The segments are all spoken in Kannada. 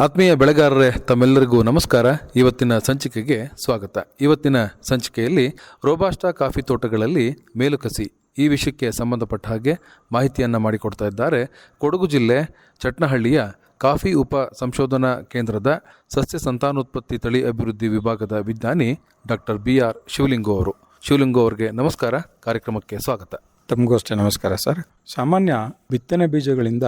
ಆತ್ಮೀಯ ಬೆಳೆಗಾರರೇ, ತಮ್ಮೆಲ್ಲರಿಗೂ ನಮಸ್ಕಾರ. ಇವತ್ತಿನ ಸಂಚಿಕೆಗೆ ಸ್ವಾಗತ. ಇವತ್ತಿನ ಸಂಚಿಕೆಯಲ್ಲಿ ರೋಬಾಸ್ಟಾ ಕಾಫಿ ತೋಟಗಳಲ್ಲಿ ಮೇಲುಕಸಿ ಈ ವಿಷಯಕ್ಕೆ ಸಂಬಂಧಪಟ್ಟ ಹಾಗೆ ಮಾಹಿತಿಯನ್ನು ಮಾಡಿಕೊಡ್ತಾ ಇದ್ದಾರೆ ಕೊಡಗು ಜಿಲ್ಲೆ ಚಟ್ನಹಳ್ಳಿಯ ಕಾಫಿ ಉಪ ಸಂಶೋಧನಾ ಕೇಂದ್ರದ ಸಸ್ಯ ಸಂತಾನೋತ್ಪತ್ತಿ ತಳಿ ಅಭಿವೃದ್ಧಿ ವಿಭಾಗದ ವಿಜ್ಞಾನಿ ಡಾಕ್ಟರ್ ಬಿ ಆರ್ ಶಿವಲಿಂಗು ಅವರು. ಶಿವಲಿಂಗು ಅವರಿಗೆ ನಮಸ್ಕಾರ. ಕಾರ್ಯಕ್ರಮಕ್ಕೆ ಸ್ವಾಗತ. ತಮಗೂ ಅಷ್ಟೇ ನಮಸ್ಕಾರ ಸರ್. ಸಾಮಾನ್ಯ ಬಿತ್ತನೆ ಬೀಜಗಳಿಂದ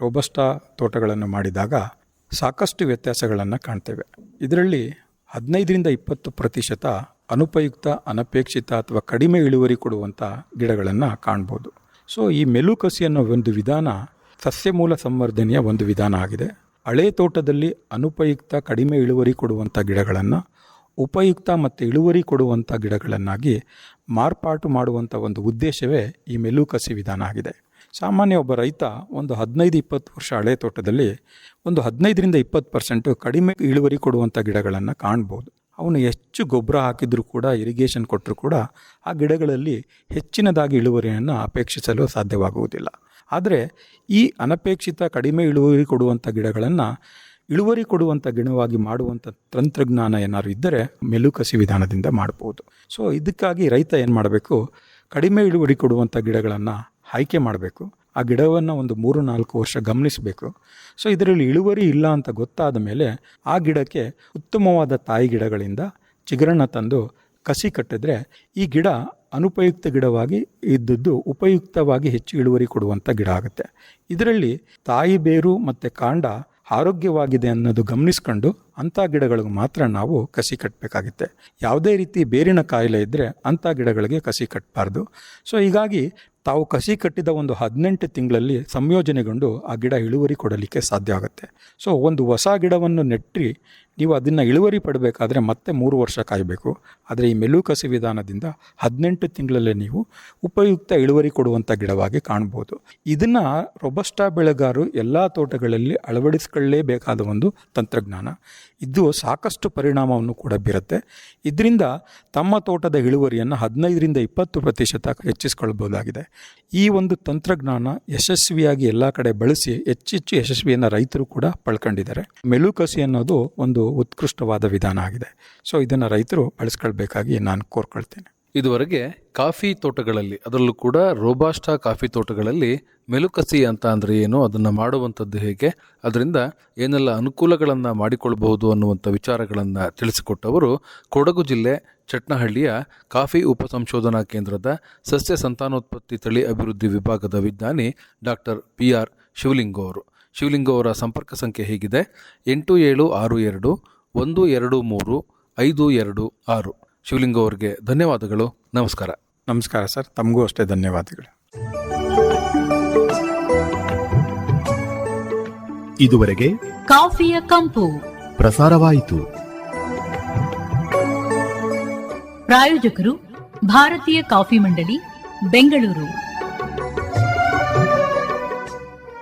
ರೋಬಸ್ಟಾ ತೋಟಗಳನ್ನು ಮಾಡಿದಾಗ ಸಾಕಷ್ಟು ವ್ಯತ್ಯಾಸಗಳನ್ನು ಕಾಣ್ತೇವೆ. ಇದರಲ್ಲಿ ಹದಿನೈದರಿಂದ ಇಪ್ಪತ್ತು ಪ್ರತಿಶತ ಅನುಪಯುಕ್ತ, ಅನಪೇಕ್ಷಿತ ಅಥವಾ ಕಡಿಮೆ ಇಳುವರಿ ಕೊಡುವಂಥ ಗಿಡಗಳನ್ನು ಕಾಣ್ಬೋದು. ಸೊ ಈ ಮೆಲುಕಸಿ ಅನ್ನೋ ಒಂದು ವಿಧಾನ ಸಸ್ಯ ಮೂಲ ಸಂವರ್ಧನೆಯ ಒಂದು ವಿಧಾನ ಆಗಿದೆ. ಹಳೆ ತೋಟದಲ್ಲಿ ಅನುಪಯುಕ್ತ, ಕಡಿಮೆ ಇಳುವರಿ ಕೊಡುವಂಥ ಗಿಡಗಳನ್ನು, ಉಪಯುಕ್ತ ಮತ್ತು ಇಳುವರಿ ಕೊಡುವಂಥ ಗಿಡಗಳನ್ನಾಗಿ ಮಾರ್ಪಾಟು ಮಾಡುವಂಥ ಒಂದು ಉದ್ದೇಶವೇ ಈ ಮೆಲುಕಸಿ ವಿಧಾನ ಆಗಿದೆ. ಸಾಮಾನ್ಯ ಒಬ್ಬ ರೈತ ಒಂದು ಹದಿನೈದು ಇಪ್ಪತ್ತು ವರ್ಷ ಹಳೆ ತೋಟದಲ್ಲಿ ಒಂದು ಹದಿನೈದರಿಂದ ಇಪ್ಪತ್ತು ಪರ್ಸೆಂಟು ಕಡಿಮೆ ಇಳುವರಿ ಕೊಡುವಂಥ ಗಿಡಗಳನ್ನು ಕಾಣ್ಬೋದು. ಅವನು ಹೆಚ್ಚು ಗೊಬ್ಬರ ಹಾಕಿದರೂ ಕೂಡ ಇರಿಗೇಷನ್ ಕೊಟ್ಟರೂ ಕೂಡ ಆ ಗಿಡಗಳಲ್ಲಿ ಹೆಚ್ಚಿನದಾಗಿ ಇಳುವರಿಯನ್ನು ಅಪೇಕ್ಷಿಸಲು ಸಾಧ್ಯವಾಗುವುದಿಲ್ಲ. ಆದರೆ ಈ ಅನಪೇಕ್ಷಿತ ಕಡಿಮೆ ಇಳುವರಿ ಕೊಡುವಂಥ ಗಿಡಗಳನ್ನು ಇಳುವರಿ ಕೊಡುವಂಥ ಗಿಡವಾಗಿ ಮಾಡುವಂಥ ತಂತ್ರಜ್ಞಾನ ಏನಾದ್ರು ಇದ್ದರೆ ಮೆಲುಕಸಿ ವಿಧಾನದಿಂದ ಮಾಡ್ಬೋದು. ಸೊ ಇದಕ್ಕಾಗಿ ರೈತ ಏನು ಮಾಡಬೇಕು ಕಡಿಮೆ ಇಳುವರಿ ಕೊಡುವಂಥ ಗಿಡಗಳನ್ನು ಆಯ್ಕೆ ಮಾಡಬೇಕು. ಆ ಗಿಡವನ್ನು ಒಂದು ಮೂರು, ನಾಲ್ಕು ವರ್ಷ ಗಮನಿಸಬೇಕು. ಸೊ ಇದರಲ್ಲಿ ಇಳುವರಿ ಇಲ್ಲ ಅಂತ ಗೊತ್ತಾದ ಮೇಲೆ ಆ ಗಿಡಕ್ಕೆ ಉತ್ತಮವಾದ ತಾಯಿ ಗಿಡಗಳಿಂದ ಚಿಗುರನ್ನ ತಂದು ಕಸಿ ಕಟ್ಟಿದ್ರೆ ಈ ಗಿಡ ಅನುಪಯುಕ್ತ ಗಿಡವಾಗಿ ಇದ್ದದ್ದು ಉಪಯುಕ್ತವಾಗಿ ಹೆಚ್ಚು ಇಳುವರಿ ಕೊಡುವಂಥ ಗಿಡ ಆಗುತ್ತೆ. ಇದರಲ್ಲಿ ತಾಯಿ ಬೇರು ಮತ್ತು ಕಾಂಡ ಆರೋಗ್ಯವಾಗಿದೆ ಅನ್ನೋದು ಗಮನಿಸ್ಕೊಂಡು ಅಂಥ ಗಿಡಗಳಿಗೆ ಮಾತ್ರ ನಾವು ಕಸಿ ಕಟ್ಟಬೇಕಾಗುತ್ತೆ ಯಾವುದೇ ರೀತಿ ಬೇರಿನ ಕಾಯಿಲೆ ಇದ್ದರೆ ಅಂಥ ಗಿಡಗಳಿಗೆ ಕಸಿ ಕಟ್ಟಬಾರ್ದು ಸೊ ಹೀಗಾಗಿ ತಾವು ಕಸಿ ಕಟ್ಟಿದ ಒಂದು ಹದಿನೆಂಟು ತಿಂಗಳಲ್ಲಿ ಸಂಯೋಜನೆಗೊಂಡು ಆ ಗಿಡ ಇಳುವರಿ ಕೊಡಲಿಕ್ಕೆ ಸಾಧ್ಯ ಆಗುತ್ತೆ. ಸೊ ಒಂದು ಹೊಸ ಗಿಡವನ್ನು ನೆಟ್ಟಿ ನೀವು ಅದನ್ನು ಇಳುವರಿ ಪಡಬೇಕಾದ್ರೆ ಮತ್ತೆ ಮೂರು ವರ್ಷ ಕಾಯಬೇಕು. ಆದರೆ ಈ ಮೆಲುಕಸಿ ವಿಧಾನದಿಂದ ಹದಿನೆಂಟು ತಿಂಗಳಲ್ಲೇ ನೀವು ಉಪಯುಕ್ತ ಇಳುವರಿ ಕೊಡುವಂಥ ಗಿಡವಾಗಿ ಕಾಣ್ಬೋದು. ಇದನ್ನು ರೊಬಸ್ಟಾ ಬೆಳೆಗಾರರು ಎಲ್ಲ ತೋಟಗಳಲ್ಲಿ ಅಳವಡಿಸ್ಕೊಳ್ಳೇಬೇಕಾದ ಒಂದು ತಂತ್ರಜ್ಞಾನ. ಇದು ಸಾಕಷ್ಟು ಪರಿಣಾಮವನ್ನು ಕೂಡ ಬೀರುತ್ತೆ. ಇದರಿಂದ ತಮ್ಮ ತೋಟದ ಇಳುವರಿಯನ್ನು ಹದಿನೈದರಿಂದ ಇಪ್ಪತ್ತು ಪ್ರತಿಶತ ಹೆಚ್ಚಿಸ್ಕೊಳ್ಬೋದಾಗಿದೆ. ಈ ಒಂದು ತಂತ್ರಜ್ಞಾನ ಯಶಸ್ವಿಯಾಗಿ ಎಲ್ಲ ಕಡೆ ಬಳಸಿ ಹೆಚ್ಚೆಚ್ಚು ಯಶಸ್ವಿಯನ್ನು ರೈತರು ಕೂಡ ಪಳ್ಕೊಂಡಿದ್ದಾರೆ. ಮೆಲುಕಸಿ ಅನ್ನೋದು ಒಂದು ಉತ್ಕೃಷ್ಟವಾದ ವಿಧಾನ ಆಗಿದೆ. ಸೊ ಇದನ್ನು ರೈತರು ಬಳಸ್ಕೊಳ್ಬೇಕಾಗಿ ನಾನು ಕೋರ್ಕೊಳ್ತೇನೆ. ಇದುವರೆಗೆ ಕಾಫಿ ತೋಟಗಳಲ್ಲಿ, ಅದರಲ್ಲೂ ಕೂಡ ರೋಬಾಸ್ಟಾ ಕಾಫಿ ತೋಟಗಳಲ್ಲಿ ಮೆಲುಕಸಿ ಅಂತ ಅಂದರೆ ಏನು, ಅದನ್ನು ಮಾಡುವಂಥದ್ದು ಹೇಗೆ, ಅದರಿಂದ ಏನೆಲ್ಲ ಅನುಕೂಲಗಳನ್ನು ಮಾಡಿಕೊಳ್ಳಬಹುದು ಅನ್ನುವಂಥ ವಿಚಾರಗಳನ್ನು ತಿಳಿಸಿಕೊಟ್ಟವರು ಕೊಡಗು ಜಿಲ್ಲೆ ಚಟ್ನಹಳ್ಳಿಯ ಕಾಫಿ ಉಪಸಂಶೋಧನಾ ಕೇಂದ್ರದ ಸಸ್ಯ ಸಂತಾನೋತ್ಪತ್ತಿ ತಳಿ ಅಭಿವೃದ್ಧಿ ವಿಭಾಗದ ವಿಜ್ಞಾನಿ ಡಾಕ್ಟರ್ ಪಿ ಆರ್ ಶಿವಲಿಂಗೋ ಅವರು. ಶಿವಲಿಂಗು ಅವರ ಸಂಪರ್ಕ ಸಂಖ್ಯೆ ಹೇಗಿದೆ? ಎಂಟು ಏಳು ಆರು ಎರಡು ಒಂದು ಎರಡು ಮೂರು ಐದು ಎರಡು ಆರು. ಶಿವಲಿಂಗು ಅವರಿಗೆ ಧನ್ಯವಾದಗಳು. ನಮಸ್ಕಾರ. ನಮಸ್ಕಾರ ಸರ್. ತಮಗೂ ಅಷ್ಟೇ ಧನ್ಯವಾದಗಳು. ಇದುವರೆಗೆ ಕಾಫಿಯ ಕಂಪು. ಪ್ರಸಾರವಾಯಿತು. ಪ್ರಾಯೋಜಕರು ಭಾರತೀಯ ಕಾಫಿ ಮಂಡಳಿ ಬೆಂಗಳೂರು.